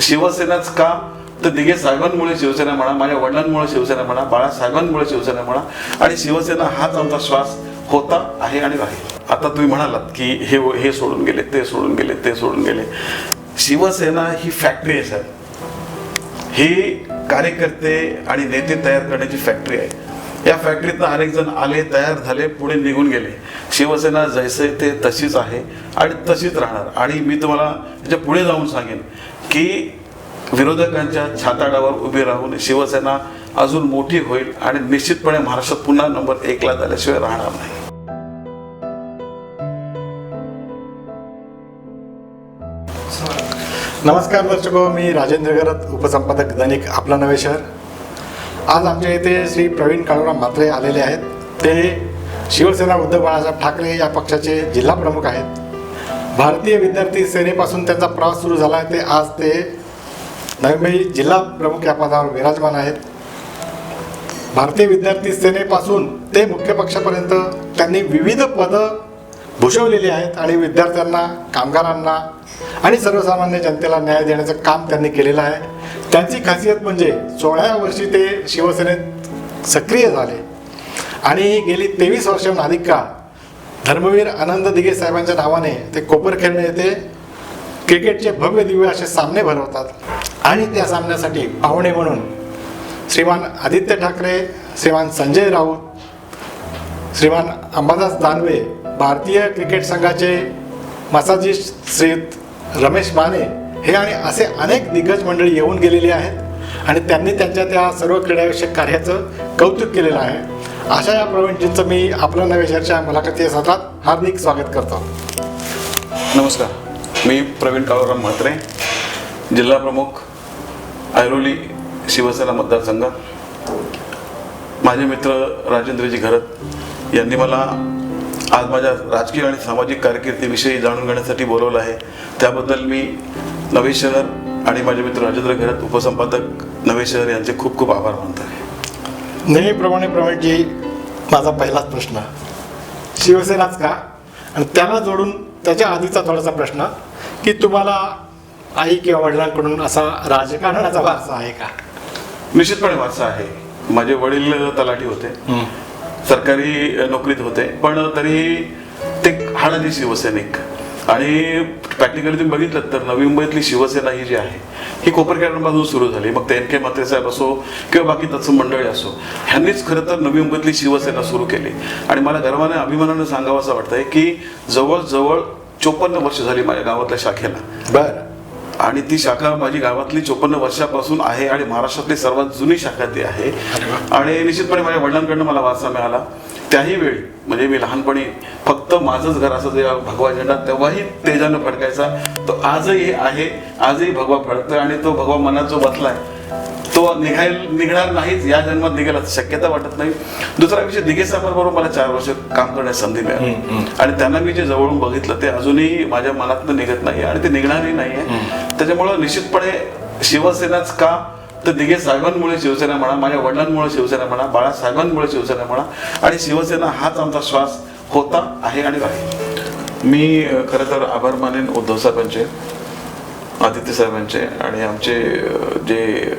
शिवसेनाच का? तर दिघे साहेबांमुळे शिवसेना म्हणा माझ्या वडिलांमुळे शिवसेना म्हणा बाळासाहेबांमुळे शिवसेना म्हणा आणि शिवसेना हाच आमचा श्वास होता आहे आणि राहील. आता तुम्ही म्हणालात की हे हे सोडून गेले ते सोडून गेले ते सोडून गेले. शिवसेना ही फॅक्टरी आहे साहेब. ही कार्यकर्ते आणि नेते तयार करण्याची फॅक्टरी आहे. या फॅक्टरीतनं अनेक जण आले तयार झाले पुढे निघून गेले. शिवसेना जैसे ते तशीच आहे आणि तशीच राहणार. आणि मी तुम्हाला त्याच्या पुढे जाऊन सांगेन की विरोधकांच्या छाताडावर उभी राहून शिवसेना अजून मोठी होईल आणि निश्चितपणे महाराष्ट्रात पुन्हा नंबर एकला झाल्याशिवाय राहणार नाही. नमस्कार दर्शक हो, मी राजेंद्र गरत उपसंपादक दैनिक आपला नवे शहर. आज आमच्या इथे श्री प्रवीण काळूराम म्हात्रे आलेले आहेत. ते शिवसेना उद्धव बाळासाहेब ठाकरे या पक्षाचे जिल्हा प्रमुख आहेत. भारतीय विद्यार्थी सेनेपासून त्यांचा प्रवास सुरू झाला. आहे ते आज ते नवी मुंबई जिल्हा प्रमुख या पदावर विराजमान आहेत. भारतीय विद्यार्थी सेनेपासून ते मुख्य पक्षापर्यंत त्यांनी विविध पदं भूषवलेली आहेत आणि विद्यार्थ्यांना कामगारांना आणि सर्वसामान्य जनतेला न्याय देण्याचं काम त्यांनी केलेलं आहे. त्यांची खासियत म्हणजे सोळाव्या वर्षी ते शिवसेनेत सक्रिय झाले. आणि गेली तेवीस वर्षांहून अधिक काळ. धर्मवीर आनंद दिघे साहेबांच्या नावाने ते कोपरखेरणे येथे क्रिकेटचे भव्य दिव्य असे सामने भरवतात. आणि त्या सामन्यासाठी पाहुणे म्हणून श्रीमान आदित्य ठाकरे श्रीमान संजय राऊत श्रीमान अंबादास दानवे भारतीय क्रिकेट संघाचे मसाजिस्ट श्री रमेश माने हे आणि असे अनेक दिग्गज मंडळी येऊन गेलेली आहेत. आणि त्यांनी त्यांच्या त्या सर्व क्रीडाविषयक कार्याचं कौतुक केलेलं आहे. अशा या प्रवीणजींचं मी आपल्या नव्या शहरच्या मुलाखती सत्रात हार्दिक स्वागत करतो. नमस्कार. मी प्रवीण काळूराम म्हात्रे जिल्हा प्रमुख ऐरोली शिवसेना मतदारसंघ. माझे मित्र राजेंद्रजी घरत यांनी मला आज माझ्या राजकीय आणि सामाजिक कारकिर्दीविषयी जाणून घेण्यासाठी बोलवलं आहे. त्याबद्दल मी नवे शहर आणि माझे मित्र राजेंद्र घरत उपसंपादक नवे शहर यांचे खूप खूप आभार मानतो आहे नेहमीप्रमाणे प्रवीणजी माझा पहिलाच प्रश्न. शिवसेनाच का? आणि त्याला जोडून त्याच्या आधीचा थोडासा प्रश्न की तुम्हाला आई किंवा वडिलांकडून असा राजकारणाचा वारसा आहे का? निश्चितपणे वारसा आहे. माझे वडील तलाठी होते. सरकारी नोकरीत होते. पण तरी ते हाडाचे शिवसैनिक. आणि प्रॅक्टिकली तुम्ही बघितलं तर नवी मुंबईतली शिवसेना ही जी आहे ही कोपरखेडपासून सुरू झाली. मग ते एन के म्हात्रे साहेब असो किंवा बाकी तत्सम मंडळी असो ह्यांनीच खरं तर नवी मुंबईतली शिवसेना सुरू केली. आणि मला गर्वाने अभिमानाने सांगावं असं वाटतंय की जवळजवळ चोपन्न वर्ष झाली माझ्या गावातल्या शाखेला. बरं. आणि ती शाखा माझी गावातली चोपन्न वर्षापासून आहे आणि महाराष्ट्रातली सर्वात जुनी शाखा ती आहे. आणि निश्चितपणे माझ्या वडिलांकडनं मला वारसा मिळाला. त्याही वेळी म्हणजे मी लहानपणी फक्त माझंच घर असं जेव्हा भगवा झेंडा तेव्हाही तेजानं फडकायचा. तो आजही आहे आजही भगवा फडकतोय आणि तो भगवा मनात जो बसलाय तो निघाय निघणार नाहीच या जन्मात निघेल असं शक्यता वाटत नाही. दुसरा विषय दिघे साहेबांबरोबर मला चार वर्ष काम करण्याची संधी मिळाली. आणि त्यांना मी जे जवळून बघितलं ते अजूनही माझ्या मनातनं निघत नाही आणि ते निघणारही नाहीये. त्याच्यामुळं निश्चितपणे शिवसेनाच का तर दिघे साहेबांमुळे शिवसेना म्हणा माझ्या वडिलांमुळे शिवसेना म्हणा बाळासाहेबांमुळे शिवसेना म्हणा आणि शिवसेना हाच आमचा श्वास होता आहे आणि राहील मी खरं तर आभार मानेन उद्धव साहेबांचे आदित्य साहेबांचे आणि आमचे जे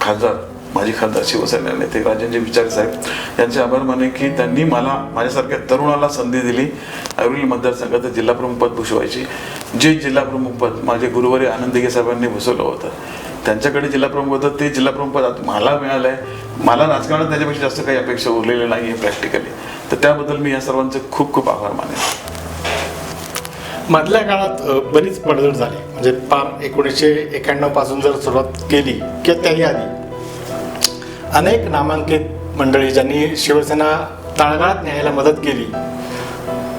खासदार माजी खासदार शिवसेना नेते राजनजी विचारे साहेब यांचे आभार माने की त्यांनी मला माझ्यासारख्या तरुणाला संधी दिली. ऐरोली मतदारसंघाचं जिल्हाप्रमुख पद भूषवायची. जे जिल्हाप्रमुख पद माझे गुरुवारी आनंद दिघे साहेबांनी भूषवलं होतं. त्यांच्याकडे जिल्हाप्रमुख होतं ते जिल्हाप्रमुख पद आता मला मिळालंय. मला राजकारणात त्याच्यापेक्षा जास्त काही अपेक्षा उरलेली नाही आहे प्रॅक्टिकली तर त्याबद्दल मी या सर्वांचे खूप खूप आभार मानेन. मधल्या काळात बरीच पडझड झाली. म्हणजे पार एकोणीसशे एक्याण्णवपासून जर सुरुवात केली किंवा त्याही आधी अनेक नामांकित मंडळी ज्यांनी शिवसेना तळागाळात न्यायला मदत केली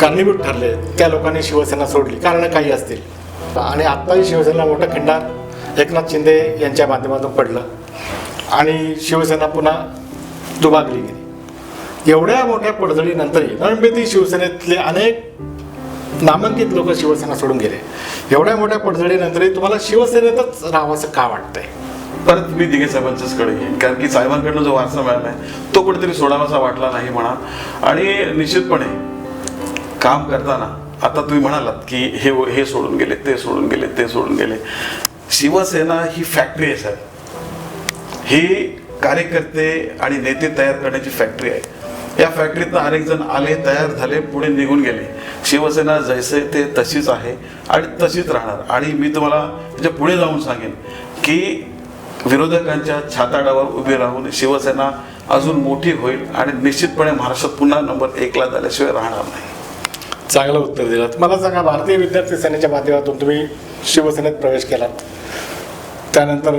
कारणीभूत ठरले त्या लोकांनी शिवसेना सोडली. कारण काही असतील. आणि आत्ताही शिवसेना मोठं खिंडार एकनाथ शिंदे यांच्या माध्यमातून पडलं. आणि शिवसेना पुन्हा दुभागली गेली. एवढ्या मोठ्या पडझडीनंतरही नवी शिवसेनेतले अनेक नामांकित लोक शिवसेना सोडून गेले. एवढ्या मोठ्या पडझडीनंतरही तुम्हाला शिवसेनेतच राहावंसं का वाटतंय? परत मी दिघे साहेबांच्याच कडे येईन. कारण की साहेबांकडनं जो वारसा मिळालाय तो कुठेतरी सोडावासा वाटला नाही म्हणा. आणि निश्चितपणे काम करताना आता तुम्ही म्हणालात की हे हे सोडून गेले ते सोडून गेले ते सोडून गेले. शिवसेना ही फॅक्टरी आहे सर ही कार्यकर्ते आणि नेते तयार करण्याची फॅक्टरी आहे. या फॅक्टरीतनं अनेक जण आले तयार झाले पुढे निघून गेले. शिवसेना जैसे ते तशीच आहे आणि तशीच राहणार. आणि मी तुम्हाला त्याच्या पुढे जाऊन सांगेन की विरोधकांच्या छाताडावर उभी राहून शिवसेना अजून मोठी होईल आणि निश्चितपणे महाराष्ट्रात पुन्हा नंबर एकला झाल्याशिवाय राहणार नाही. चांगलं उत्तर दिलं. मला सांगा भारतीय विद्यार्थी सेनेच्या माध्यमातून तुम्ही शिवसेनेत प्रवेश केलात त्यानंतर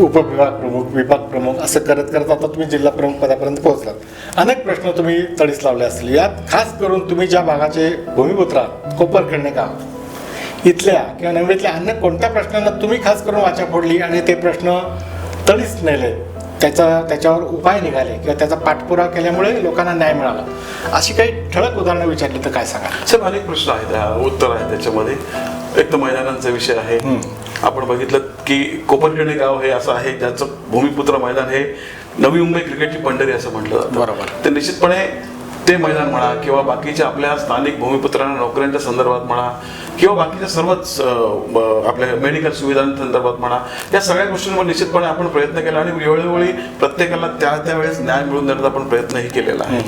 उपविभाग प्रमुख विभाग प्रमुख असं करत करत आता तुम्ही जिल्हा प्रमुख पदापर्यंत पोहोचलात. अनेक प्रश्न तुम्ही तडीस लावले असतील. यात खास करून तुम्ही ज्या भागाचे भूमिपुत्र आहात कोपरखेडणे गाव इथल्या किंवा नववीतल्या अन्य कोणत्या प्रश्नांना तुम्ही खास करून वाचा फोडली आणि ते प्रश्न तडीस नेले त्याचा त्याच्यावर उपाय निघाले किंवा त्याचा पाठपुरावा केल्यामुळे लोकांना न्याय मिळाला? अशी काही ठळक उदाहरणं विचारली तर काय सांगा सर अनेक प्रश्न आहेत उत्तर आहे त्याच्यामध्ये. एक तर मैदानांचा विषय आहे. आपण बघितलं की कोपरखेडे गाव हे असं आहे ज्याचं भूमिपुत्र मैदान हे नवी मुंबई क्रिकेटची पंढरी असं म्हटलं जातं. बरोबर. ते निश्चितपणे ते मैदान म्हणा किंवा बाकीच्या आपल्या स्थानिक भूमिपुत्रांना नोकऱ्यांच्या संदर्भात म्हणा किंवा बाकीच्या सर्वच आपल्या मेडिकल सुविधांसंदर्भात म्हणा या सगळ्या गोष्टींवर निश्चितपणे आपण प्रयत्न केला आणि वेळोवेळी प्रत्येकाला त्या त्यावेळेस न्याय मिळवून देण्याचा आपण प्रयत्नही केलेला आहे.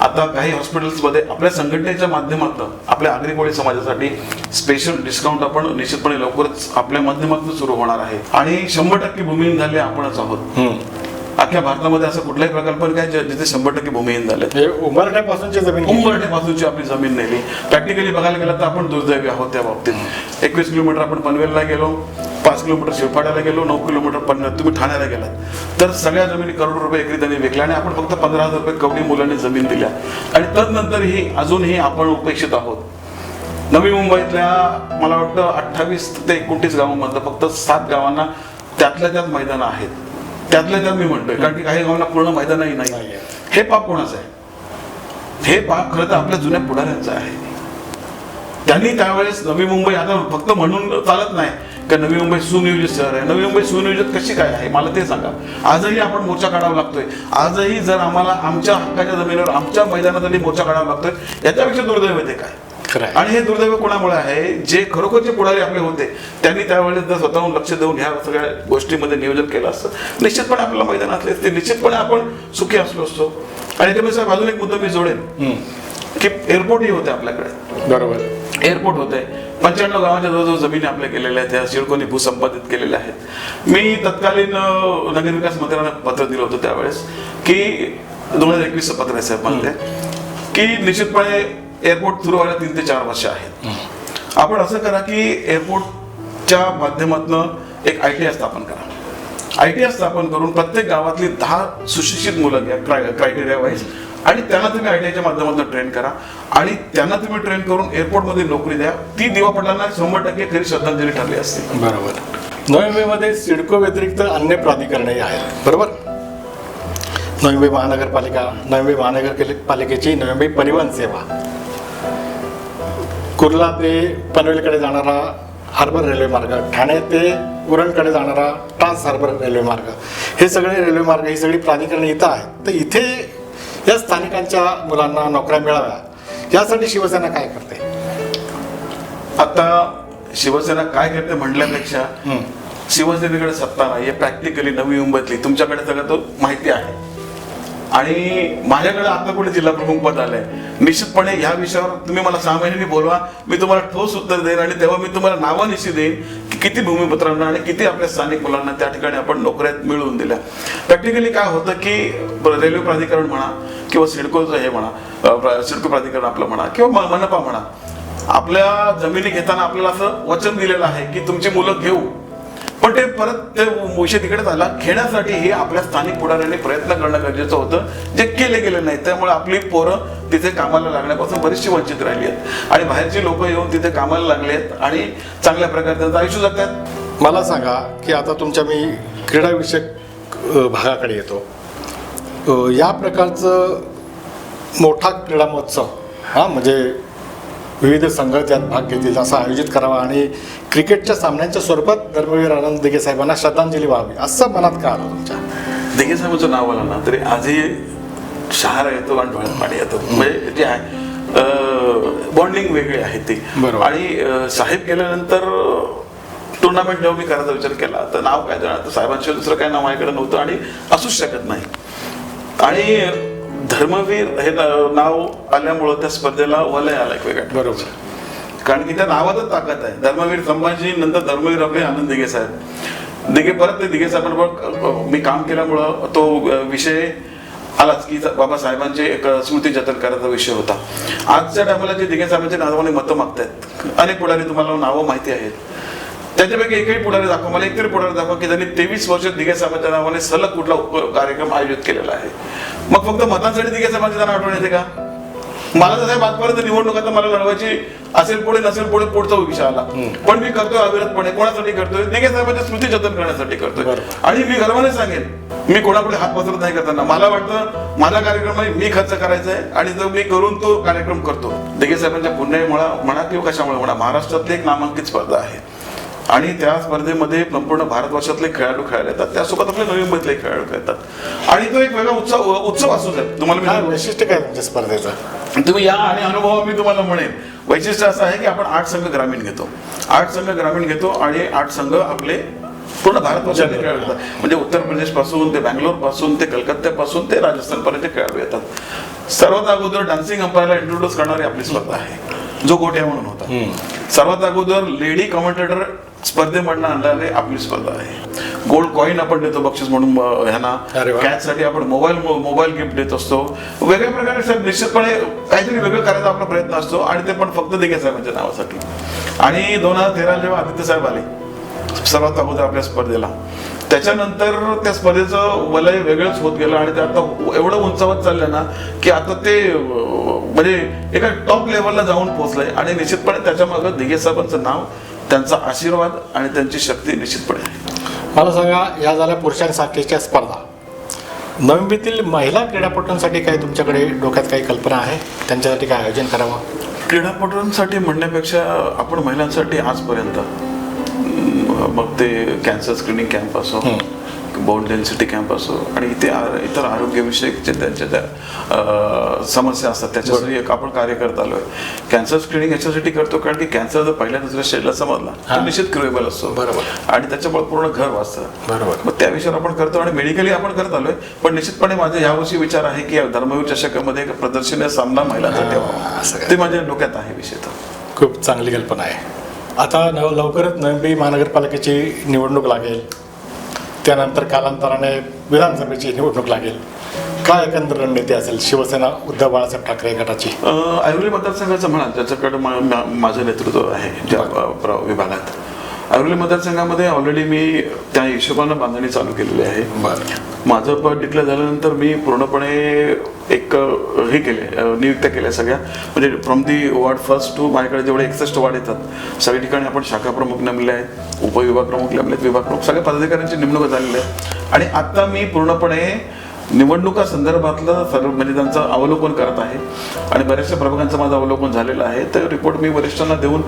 आता काही हॉस्पिटल्समध्ये आपल्या संघटनेच्या माध्यमातून आपल्या आगरी समाजासाठी स्पेशल डिस्काउंट आपण निश्चितपणे लवकरच आपल्या माध्यमातून सुरू होणार आहे. आणि शंभर टक्के भूमिहीन झाले आपणच आहोत. अख्ख्या भारतामध्ये असं कुठलाही प्रकल्प नाही काय जिथे शंभर टक्के भूमिहीन झाले उंबरठ्यापासूनची जमीन पासूनची आपली जमीन नेली. प्रॅक्टिकली बघायला गेलं तर आपण दुर्दैवी आहोत त्या बाबतीत. एकवीस किलोमीटर आपण पनवेलला गेलो पाच किलोमीटर शिवपाड्याला गेलो नऊ किलोमीटर पन तुम्ही ठाण्याला गेलात. तर सगळ्या जमिनी करोड रुपये एकरी त्यांनी विकल्या आणि आपण फक्त पंधरा हजार रुपये कवडी मुलांनी जमीन दिल्या. आणि तदनंतरही अजूनही आपण उपेक्षित आहोत. नवी मुंबईतल्या मला वाटतं अठ्ठावीस ते एकोणतीस गावांमधलं फक्त सात गावांना त्यातल्या त्यात मैदानं आहेत. त्यातल्या त्यात मी म्हणतोय कारण की काही गावांना पूर्ण मैदानही नाही. हे पाप कोणाचं आहे? हे पाप खरं तर आपल्या जुन्या पुढाऱ्यांचं आहे. त्यांनी त्यावेळेस नवी मुंबई आता फक्त म्हणून चालत नाही का नवी मुंबई सुनियोजित शहर आहे. नवी मुंबई सुनियोजित कशी काय आहे? मला ते सांगा. आजही आपण मोर्चा काढावा लागतोय. आजही जर आम्हाला आमच्या हक्काच्या जमिनीवर आमच्या मैदानासाठी मोर्चा काढावा लागतोय याच्यापेक्षा दुर्दैव ते काय. आणि हे दुर्दैव कोणामुळे आहे? जे खरोखरचे पुढारी आपले होते त्यांनी त्यावेळेस जर स्वतःहून लक्ष देऊन ह्या सगळ्या गोष्टीमध्ये नियोजन केलं असतं निश्चितपणे आपल्याला मैदान असले असते. निश्चितपणे आपण सुखी असलो असतो. आणि त्यामुळे साहेब अजून एक मुद्दा मी जोडेन की एअरपोर्टही होते आपल्याकडे. बरोबर. एअरपोर्ट होते. पंच्याण्णव गावांच्या जवळजवळ जमिनी आपल्या केलेल्या आहेत. त्या सिडकोनी भूसंपादित केलेल्या आहेत. मी तत्कालीन नगरविकास मंत्र्यांना पत्र दिलं होतं त्यावेळेस की दोन हजार एकवीसचं पत्र आहे साहेब मला ते की निश्चितपणे एअरपोर्ट सुरू व्हायला तीन ते चार वर्ष आहेत. आपण असं करा की एअरपोर्टच्या माध्यमातून एक आय टी आय स्थापन करा. आय टी आय स्थापन करून प्रत्येक गावातली दहा सुशिक्षित मुलं घ्या क्रायटेरिया वाईज. आणि त्यांना तुम्ही आय टी आयच्या माध्यमातून ट्रेन करा. आणि त्यांना तुम्ही ट्रेन करून एअरपोर्टमध्ये नोकरी द्या. ती दिवा पडलांना शंभर टक्के खरी श्रद्धांजली ठरली असते. बरोबर. नवी मुंबईमध्ये सिडको व्यतिरिक्त अन्य प्राधिकरणही आहेत. बरोबर? नवी मुंबई महानगरपालिका नवी मुंबई महानगरपालिकेची नवी मुंबई परिवहन सेवा. कुर्ला ते पनवेलकडे जाणारा हार्बर रेल्वे मार्ग ठाणे ते उरणकडे जाणारा ट्रान्स हार्बर रेल्वे मार्ग. हे सगळे रेल्वे मार्ग ही सगळी प्राधिकरण इथं आहेत. तर इथे या स्थानिकांच्या मुलांना नोकऱ्या मिळाव्या. यासाठी शिवसेना काय करते? आता शिवसेना काय करते म्हटल्यापेक्षा शिवसेनेकडे सत्ता नाही हे प्रॅक्टिकली नवी मुंबईतली. तुमच्याकडे सगळं तो माहिती आहे. आणि माझ्याकडे आता कुठे जिल्हा प्रमुख पद आलंय? निश्चितपणे ह्या विषयावर तुम्ही मला सहा महिन्यांनी बोलवा. मी तुम्हाला ठोस उत्तर देईन आणि तेव्हा मी तुम्हाला नावानिशी देईन की किती भूमिपुत्रांना आणि किती आपल्या स्थानिक मुलांना त्या ठिकाणी आपण नोकऱ्यात मिळवून दिल्या. प्रॅक्टिकली काय होतं की रेल्वे प्राधिकरण म्हणा किंवा सिडकोचं हे म्हणा सिडको प्राधिकरण आपलं म्हणा किंवा मनपा म्हणा आपल्या जमिनी घेताना आपल्याला असं वचन दिलेलं आहे की तुमची मुलं घेऊ. पण ते परत ते मोशे तिकडे झाला. घेण्यासाठी हे आपल्या स्थानिक पुढाऱ्यांनी प्रयत्न करणं गरजेचं होतं. जे केले गेले नाही त्यामुळे आपली पोरं तिथे कामाला लागण्यापासून बरीचशी वंचित राहिली आहेत. आणि बाहेरची लोक येऊन तिथे कामाला लागले आहेत आणि चांगल्या प्रकारे त्यांचं आयुष्य जगतात मला सांगा की आता तुमच्या मी क्रीडाविषयक भागाकडे येतो. या प्रकारचं मोठा क्रीडा महोत्सव हा म्हणजे विविध संघ त्यात भाग घेतील असा आयोजित करावा आणि क्रिकेटच्या सामन्यांच्या स्वरूपात धर्मवीर आनंद दिघे साहेबांना श्रद्धांजली व्हावी असं मनात का आलं तुमच्या? दिघे साहेबांचं नाव आलं ना तरी आजही शहारा येतो आणि डोळ्यात पाणी येतं. म्हणजे जे आहे बॉन्डिंग वेगळी आहे ती. बरोबर. आणि साहेब गेल्यानंतर टुर्नामेंट जेव्हा मी करायचा विचार केला तर नाव काय देणार? तर साहेबांशिवाय दुसरं काय नाव माझ्याकडे नव्हतं आणि असूच शकत नाही. आणि धर्मवीर हे नाव आल्यामुळं त्या स्पर्धेला वलय आलं एक वेगळ्या बरोबर. कारण की त्या नावातच ताकद आहे. धर्मवीर संभाजी नंतर धर्मवीर आपले आनंद दिघे साहेब. दिघे परत ते दिघे साहेबांबरोबर मी काम केल्यामुळं तो विषय आलाच की बाबा साहेबांचे एक स्मृती जतन करायचा विषय होता. आजच्या टायमाला जे दिघे साहेबांच्या नावाने मतं मागतायत अनेक पुढारी तुम्हाला नावं माहिती आहेत. त्याच्यापैकी एकही पुढारी दाखवा. मला एकतरी पुढारी दाखवा की त्यांनी तेवीस वर्ष दिघे साहेबांच्या नावाने सलग कुठला कार्यक्रम आयोजित केलेला आहे. मग फक्त मतांसाठी दिघे साहेबांचे त्यांना आठवण येते का? मला तर साहेब आजपर्यंत निवडणूक आता मला लढवायची असेल पुढे नसेल पुढे पुढचा विषय आला. पण मी करतोय अविरतपणे. कोणासाठी करतोय? निघे साहेबांच्या स्मृती जतन करण्यासाठी करतोय. आणि मी गर्वाने सांगेन मी कोणापुढे हात पसरत नाही करताना. मला वाटतं माझा कार्यक्रम मी खर्च करायचा आहे आणि जर मी करून तो कार्यक्रम करतो. दिघे साहेबांच्या पुण्यामुळे म्हणा किंवा कशामुळे म्हणा महाराष्ट्रातली एक नामांकित स्पर्धा आहे. आणि त्या स्पर्धेमध्ये संपूर्ण भारतवर्षातले खेळाडू खेळायला येतात. त्यासोबत आपले नवी मुंबईतले खेळाडू खेळतात. आणि तो एक वेगळा उत्सव उत्सव असू साहेब तुम्हाला वैशिष्ट्य काय तुमच्या स्पर्धेचं? तुम्ही या आणि अनुभव मी तुम्हाला म्हणेन. वैशिष्ट्य असं आहे की आपण आठ संघ ग्रामीण घेतो. आठ संघ ग्रामीण घेतो आणि आठ संघ आपले पूर्ण भारतवर्षातले खेळाडू येतात. म्हणजे उत्तर प्रदेशपासून ते बँगलोरपासून ते कलकत्त्यापासून ते राजस्थान पर्यंत खेळाडू येतात. सर्वात अगोदर डान्सिंग अंपायरला इंट्रोड्यूस करणारी आपली स्पर्धा आहे. जो गोट्या म्हणून होता. सर्वात अगोदर लेडी कमेंटेटर स्पर्धेमधनं आणणारे आपली स्पर्धा आहे. गोल्ड कॉईन आपण देतो बक्षीस म्हणून ह्यांना. साठी आपण मोबाईल मोबाईल गिफ्ट देत असतो. वेगळ्या प्रकारे साहेब निश्चितपणे काहीतरी वेगळं करायचा आपला प्रयत्न असतो आणि ते पण फक्त दिघे साहेबांच्या नावासाठी. आणि दोन हजार तेरा जेव्हा आदित्य साहेब आले सर्वात अगोदर आपल्या स्पर्धेला त्याच्यानंतर त्या स्पर्धेचं वलय वेगळंच होत गेलं आणि ते आता एवढं उंचावत चाललं ना की आता ते म्हणजे एका टॉप लेवलला जाऊन पोहोचलंय आणि निश्चितपणे त्याच्या मागं दिघे साहेबांचं नाव त्यांचा आशीर्वाद आणि त्यांची शक्ती निश्चितपणे मला सांगा या झाल्या पुरुषांसाठीच्या स्पर्धा. नवमुंबईतील महिला क्रीडापटूंसाठी काही तुमच्याकडे डोक्यात काही कल्पना आहे? त्यांच्यासाठी काय आयोजन करावं? क्रीडापटूंसाठी म्हणण्यापेक्षा आपण महिलांसाठी आजपर्यंत मग ते कॅन्सर स्क्रीनिंग कॅम्प असो बोन डेन्सिटी कॅम्प असो आणि इथे इतर आरोग्यविषयक जे त्यांच्या त्या समस्या असतात त्याच्यासाठी एक आपण कार्य करत आलोय कॅन्सर स्क्रीनिंग याच्यासाठी करतो कारण की कॅन्सर जर पहिल्या दुसऱ्या स्टेजला समजला तर. निश्चित क्युरेबल असतो. बरोबर. आणि त्याच्यामुळे पूर्ण घर वाचतं. बरोबर. मग त्या विषयावर आपण करतो आणि मेडिकली आपण करत आलोय पण निश्चितपणे माझा यावर्षी विचार आहे की धर्मवीर चषकामध्ये एक प्रदर्शनीय सामना काय. ते माझ्या डोक्यात आहे विषय खूप चांगली कल्पना आहे. आता नव लवकरच नवी महानगरपालिकेची निवडणूक लागेल. त्यानंतर कालांतराने विधानसभेची निवडणूक लागेल. काय एकंदर रणनीती असेल? शिवसेना उद्धव बाळासाहेब ठाकरे गटाची? ऐरोली मतदारसंघाचं म्हणाल त्याच्याकडे माझं नेतृत्व आहे ज्या विभागात. ऐरोली मतदारसंघामध्ये ऑलरेडी मी त्या हिशोबानं बांधणी चालू केलेली आहे. माझं पद डिक्लेअर झाल्यानंतर मी पूर्णपणे एक हे केले नियुक्त्या केल्या सगळ्या. म्हणजे from the ward first to माझ्याकडे जेवढे एकसष्ट वार्ड येतात सगळ्या ठिकाणी आपण शाखा प्रमुख नेमले आहेत उपविभाग प्रमुख नेमले आहेत विभाग प्रमुख सगळ्या पदाधिकाऱ्यांची नेमणूक झालेली आहे. आणि आता मी पूर्णपणे निवडणुका संदर्भातलं सर्व म्हणजे त्यांचं अवलोकन करत आहे. आणि बऱ्याचशा प्रभागांचं माझं अवलोकन झालेलं आहे. तर रिपोर्ट मी वरिष्ठांना देऊन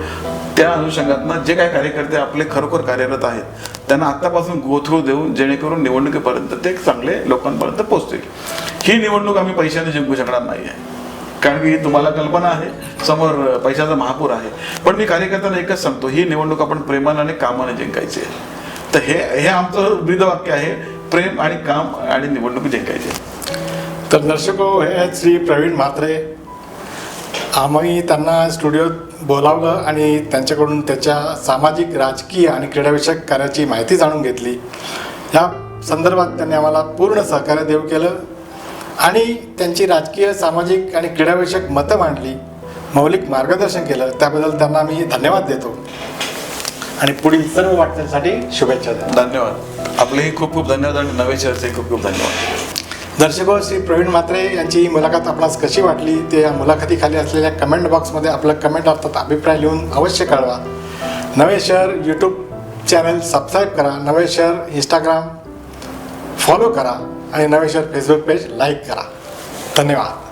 त्या अनुषंगातनं जे काय कार्यकर्ते आपले खरोखर कार्यरत आहेत त्यांना आतापासून गोथ्रू देऊन जेणेकरून निवडणुकीपर्यंत ते चांगले लोकांपर्यंत पोहोचतील. ही निवडणूक आम्ही पैशाने जिंकू शकणार नाही आहे. कारण की तुम्हाला कल्पना आहे समोर पैशाचा महापूर आहे. पण मी कार्यकर्त्यांना एकच सांगतो ही निवडणूक आपण प्रेमाने आणि कामाने जिंकायची आहे. तर हे हे आमचं ब्रीदवाक्य आहे. प्रेम आणि काम आणि निवडणूक जिंकायचे. तर दर्शको हो, हे श्री प्रवीण म्हात्रे. आम्ही त्यांना स्टुडिओत बोलावलं आणि त्यांच्याकडून त्याच्या सामाजिक राजकीय आणि क्रीडाविषयक कार्याची माहिती जाणून घेतली. या संदर्भात त्यांनी आम्हाला पूर्ण सहकार्य देऊ केलं आणि त्यांची राजकीय सामाजिक आणि क्रीडाविषयक मतं मांडली. मौलिक मार्गदर्शन केलं. त्याबद्दल त्यांना मी धन्यवाद देतो. आणि पुढील सर्व वाटचालीसाठी शुभेच्छा धन्यवाद. आपलेही खूप खूप धन्यवाद आणि नवे शहरचे खूप खूप धन्यवाद. दर्शको श्री प्रवीण म्हात्रे यांची ही मुलाखत आपणास कशी वाटली? ते या मुलाखतीखाली असलेल्या कमेंट बॉक्समध्ये आपलं कमेंट अर्थात अभिप्राय लिहून अवश्य कळवा. नवे शहर यूट्यूब चॅनल सबस्क्राईब करा. नवे शहर इंस्टाग्राम फॉलो करा. आणि नवे शहर फेसबुक पेज लाईक करा. धन्यवाद.